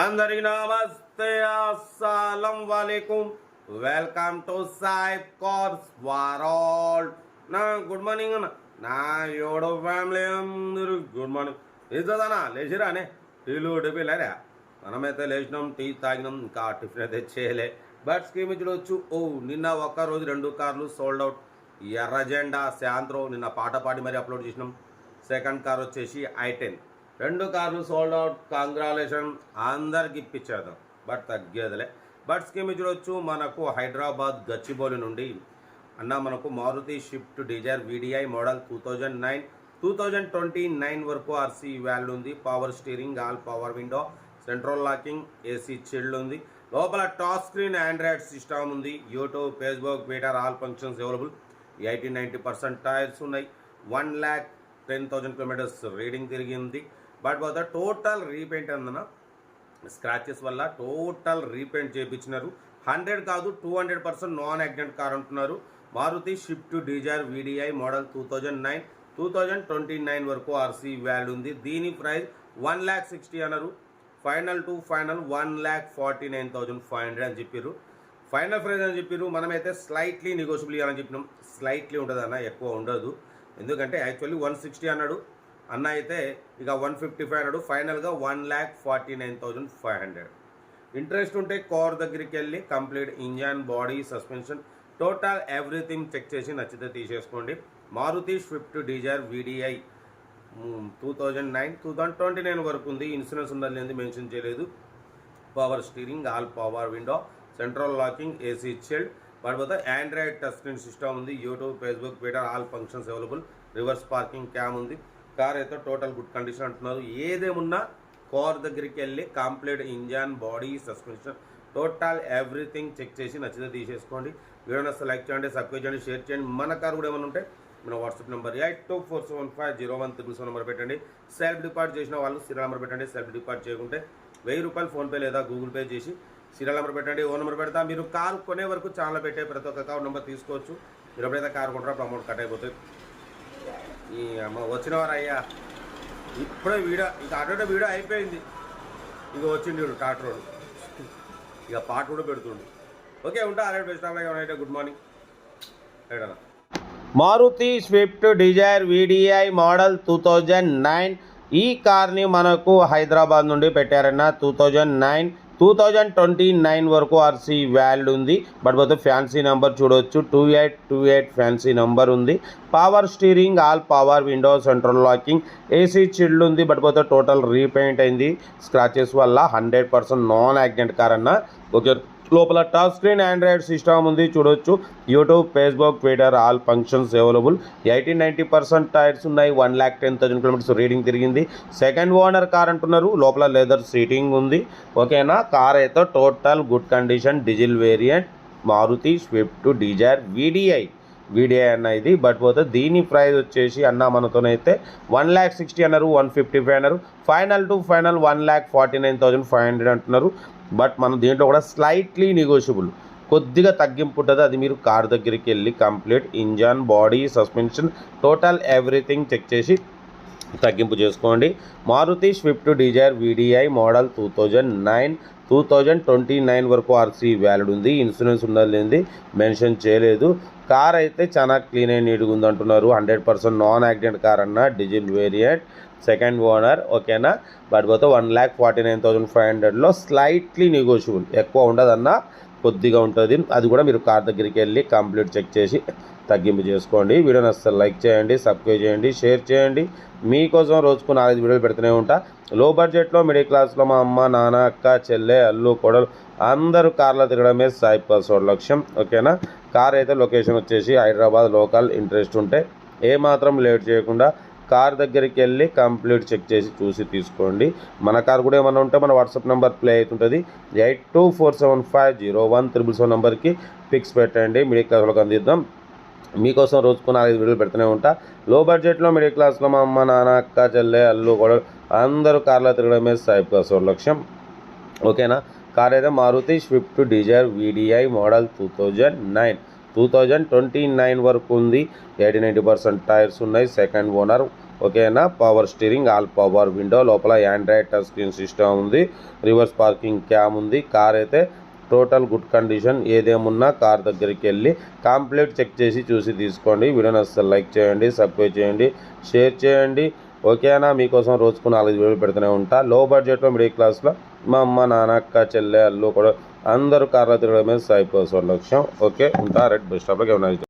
అందరికి నమస్తే అస్సలం వాలేకుం. వెల్కమ్ టు సాయిబ్ కార్స్ వారాల్ నా గుడ్ మార్నింగ్ అన్న. నా యోడో ఫ్యామిలీ అందరూ గుడ్ మార్నింగ్. ఇద్దదనా లేచిరానే. టీలు టిఫిన్లేరా మనమైతే లేచినాం టీ తాగినాం ఇంకా టిఫిన్ అయితే చేయలే. బట్ స్కీమ్ ఇచ్చుడొచ్చు ఓ నిన్న ఒక్క రోజు రెండు కార్లు సోల్డ్ అవుట్ ఎర్ర జెండా శాంత్రో నిన్న పాట పాడి మరి అప్లోడ్ చేసినాం. సెకండ్ కార్ వచ్చేసి ఐ టెన్. రెండు కార్లు సోల్డ్ అవుట్ కాంగ్రాలేషన్ అందరికి ఇప్పించేద్దాం. బట్ తగ్గేదిలే. బట్ స్కీమ్ చూడొచ్చు మనకు హైదరాబాద్ గచ్చిబౌలి నుండి. అన్న మనకు Maruti Swift Dzire VDI model two thousand nine two thousand twenty nine వరకు ఆర్సీ వాల్యూ ఉంది. Power steering all power window central locking AC chilled ఉంది. లోపల టాచ్ స్క్రీన్ ఆండ్రాయిడ్ సిస్టమ్ ఉంది. YouTube Facebook Twitter all functions available eighty ninety percent tyres ఉన్నాయి. One lakh ten thousand kilometers reading తిరిగింది but పోతే total repaint అందున scratches వల్ల total repaint చేయించినారు hundred కాదు two hundred percent non accident car అంటున్నారు. Maruti Swift Dzire VDI model two thousand nine two thousand twenty nine వరకు RC value ఉంది. దీని ప్రైస్ వన్ ల్యాక్ సిక్స్టీ అన్నారు. Final to final one lakh forty nine thousand five hundred అని చెప్పారు final price అని చెప్పారు మనమైతే స్లైట్లీ నెగోషియబుల్ అని చెప్పినాం. స్లైట్లీ ఉంటుంది అన్న ఎక్కువ ఉండదు. ఎందుకంటే యాక్చువల్లీ వన్ సిక్స్టీ అన్నాడు. అన్న అయితే ఇక వన్ ఫిఫ్టీ ఫైవ్ హండ్రెడ్ ఫైనల్గా one lakh forty nine thousand five hundred. Interest ఉంటే కార్ దగ్గరికి వెళ్ళి complete engine body suspension total everything check చేసి నచ్చితే తీసేసుకోండి. Maruti Swift Dzire VDI two thousand nine two thousand twenty nine వరకు ఉంది. Insurance ఉందని మెన్షన్ చేయలేదు. Power steering all power window central locking AC chilled పడిపోతే ఆండ్రాయిడ్ టచ్ స్క్రీన్ సిస్టమ్ ఉంది. YouTube Facebook Twitter all functions available. Reverse parking cam ఉంది. Car అయితే total good condition అంటున్నారు. ఏదేమున్నా కార్ దగ్గరికి వెళ్ళి complete engine body suspension total everything check చేసి నచ్చితే తీసేసుకోండి. వీడియో నచ్చితే లైక్ చేయండి సబ్స్క్రైబ్ చేయండి షేర్ చేయండి. మన కార్ కూడా ఏమైనా ఉంటే మన WhatsApp number eight two four seven five zero one triple seven number పెట్టండి. సెల్ఫ్ డిపార్ట్ చేసిన వాళ్ళు సీరియల్ నెంబర్ పెట్టండి. సెల్ఫ్ డిపార్ట్ చేయకుంటే వెయ్యి రూపాయలు ఫోన్పే లేదా గూగుల్ పే చేసి సీరియల్ నెంబర్ పెట్టండి. ఓ నెంబర్ పెడతా. మీరు కారు కొనే వరకు ఛానల్ పెట్టే ప్రతి ఒక్క కార్ నెంబర్ తీసుకోవచ్చు. మీరు ఎప్పుడైతే కారు కొంటారో అప్పుడు అమౌంట్ కట్ అయిపోతుంది ఈ అమ్మ వచ్చిన వారయ్యా ఇప్పుడే వీడియో ఇక అటు వీడియో అయిపోయింది. ఇక వచ్చింది ట్రాక్టర్ ఇక పాట కూడా పెడుతుండు. ఓకే ఉంటా అరే best good morning. Right Maruti Swift Dzire VDI model two thousand nine ఈ కార్ని మనకు హైదరాబాద్ నుండి పెట్టారన్న two thousand nine two thousand twenty nine వరకు ఆర్సీ వ్యాల్డ్ ఉంది. బట్ పోతే ఫ్యాన్సీ నెంబర్ చూడవచ్చు two eight two eight fancy number ఉంది. Power steering all power window central locking AC chilled ఉంది. బట్ పోతే టోటల్ రీపెయింట్ అయింది. స్క్రాచెస్ వల్ల hundred percent non accident car అన్న. ఓకే లోపల టచ్ స్క్రీన్ ఆండ్రాయిడ్ సిస్టమ్ ఉంది చూడొచ్చు. YouTube Facebook Twitter all functions available eighty ninety percent tyres ఉన్నాయి one lakh ten thousand kilometres reading తిరిగింది. సెకండ్ ఓనర్ కార్ అంటున్నారు లోపల లెదర్ సీటింగ్ ఉంది. ఓకేనా? కార్ అయితే total good condition diesel variant Maruti Swift Dzire VDI video అన్న ఇది but పోతే దీని ప్రైస్ వచ్చేసి అన్న మనతోనైతే వన్ ల్యాక్ సిక్స్టీ అన్నారు వన్ ఫిఫ్టీ ఫైవ్ అన్నారు. Final to final one lakh forty nine thousand five hundred అంటున్నారు. బట్ మనం దీంట్లో కూడా స్లైట్లీ నెగోషియబుల్ కొద్దిగా తగ్గింపు ఉంటుంది. అది మీరు కార్ దగ్గరికి వెళ్ళి complete engine body suspension total everything check చేసి తగ్గింపు చేసుకోండి. Maruti Swift Dzire VDI model two thousand nine two thousand twenty nine వరకు ఆర్సీ వ్యాలిడ్ ఉంది. ఇన్సూరెన్స్ ఉన్నది మెన్షన్ చేయలేదు. కార్ అయితే చాలా క్లీన్ అండ్ నీట్గా ఉంది అంటున్నారు. Hundred percent non accident car అన్న డీజిల్ వేరియంట్ సెకండ్ ఓనర్ ఓకేనా? బట్ పోతే one lakh forty nine thousand five హండ్రెడ్లో స్లైట్లీ నెగోషియబుల్ ఎక్కువ ఉండదన్న కొద్దిగా ఉంటుంది. అది కూడా మీరు కార్ దగ్గరికి వెళ్ళి కంప్లీట్ చెక్ చేసి తగ్గింపు చేసుకోండి. వీడియోని అసలు లైక్ చేయండి సబ్స్క్రైబ్ చేయండి షేర్ చేయండి. మీకోసం రోజుకు నాలుగు వీడియోలు పెడుతూనే ఉంటా. లో బడ్జెట్లో మిడిల్ క్లాస్లో మా అమ్మ నాన్న అక్క చెల్లె అల్లు కొడలు అందరూ కార్లో తిరగడమే సాయి పర్సోడ్ లక్ష్యం. ఓకేనా? కార్ అయితే లొకేషన్ వచ్చేసి హైదరాబాద్ లోకల్ ఇంట్రెస్ట్ ఉంటే ఏమాత్రం లేట్ చేయకుండా కార్ దగ్గరికి వెళ్ళి కంప్లీట్ చెక్ చేసి చూసి తీసుకోండి. మన కార్ కూడా ఏమైనా ఉంటే మన వాట్సాప్ నెంబర్ ప్లే అవుతుంటుంది. Eight two four seven five zero one triple seven నెంబర్కి పిక్స్ పెట్టండి. మిడిల్ క్లాస్లోకి అందిద్దాం. మీకోసం రోజుకు నాలుగు వీడియోలు పెడుతూనే ఉంటా. లో బడ్జెట్లో మిడిల్ క్లాస్లో మా అమ్మ నాన్న అక్క చెల్లె అల్లు కూడా అందరూ కార్లో తిరగడమే సాయిబ్ కాసోర్ లక్ష్యం. ఓకేనా? కార్ అయితే Maruti Swift Dzire VDI model two thousand nine. Two thousand twenty nine వరకు ఉంది. ఎయిటీ నైంటీ పర్సెంట్ టైర్స్ ఉన్నాయి. Second owner. ఓకేనా? Power steering all power window. లోపల ఆండ్రాయిడ్ టచ్ స్క్రీన్ సిస్టమ్ ఉంది. రివర్స్ పార్కింగ్ క్యామ్ ఉంది. Car అయితే total good condition ఏదేమున్నా car దగ్గరికి వెళ్ళి కాంప్లీట్ చెక్ చేసి చూసి తీసుకోండి. వీడియోని అసలు లైక్ చేయండి సబ్స్క్రైబ్ చేయండి షేర్ చేయండి. ఓకేనా? మీకోసం రోజుకు నాలుగు వీడియోలు పెడుతూనే ఉంటా. లో బడ్జెట్లో మిడిల్ క్లాస్లో మా అమ్మ నాన్న అక్క చెల్లె అల్లు కూడా అందరూ కార్లో తిరగడమే సాయి లక్ష్యం ఓకే? ఉంటా. రెడ్ బస్ స్టాప్లోకి ఏమైనా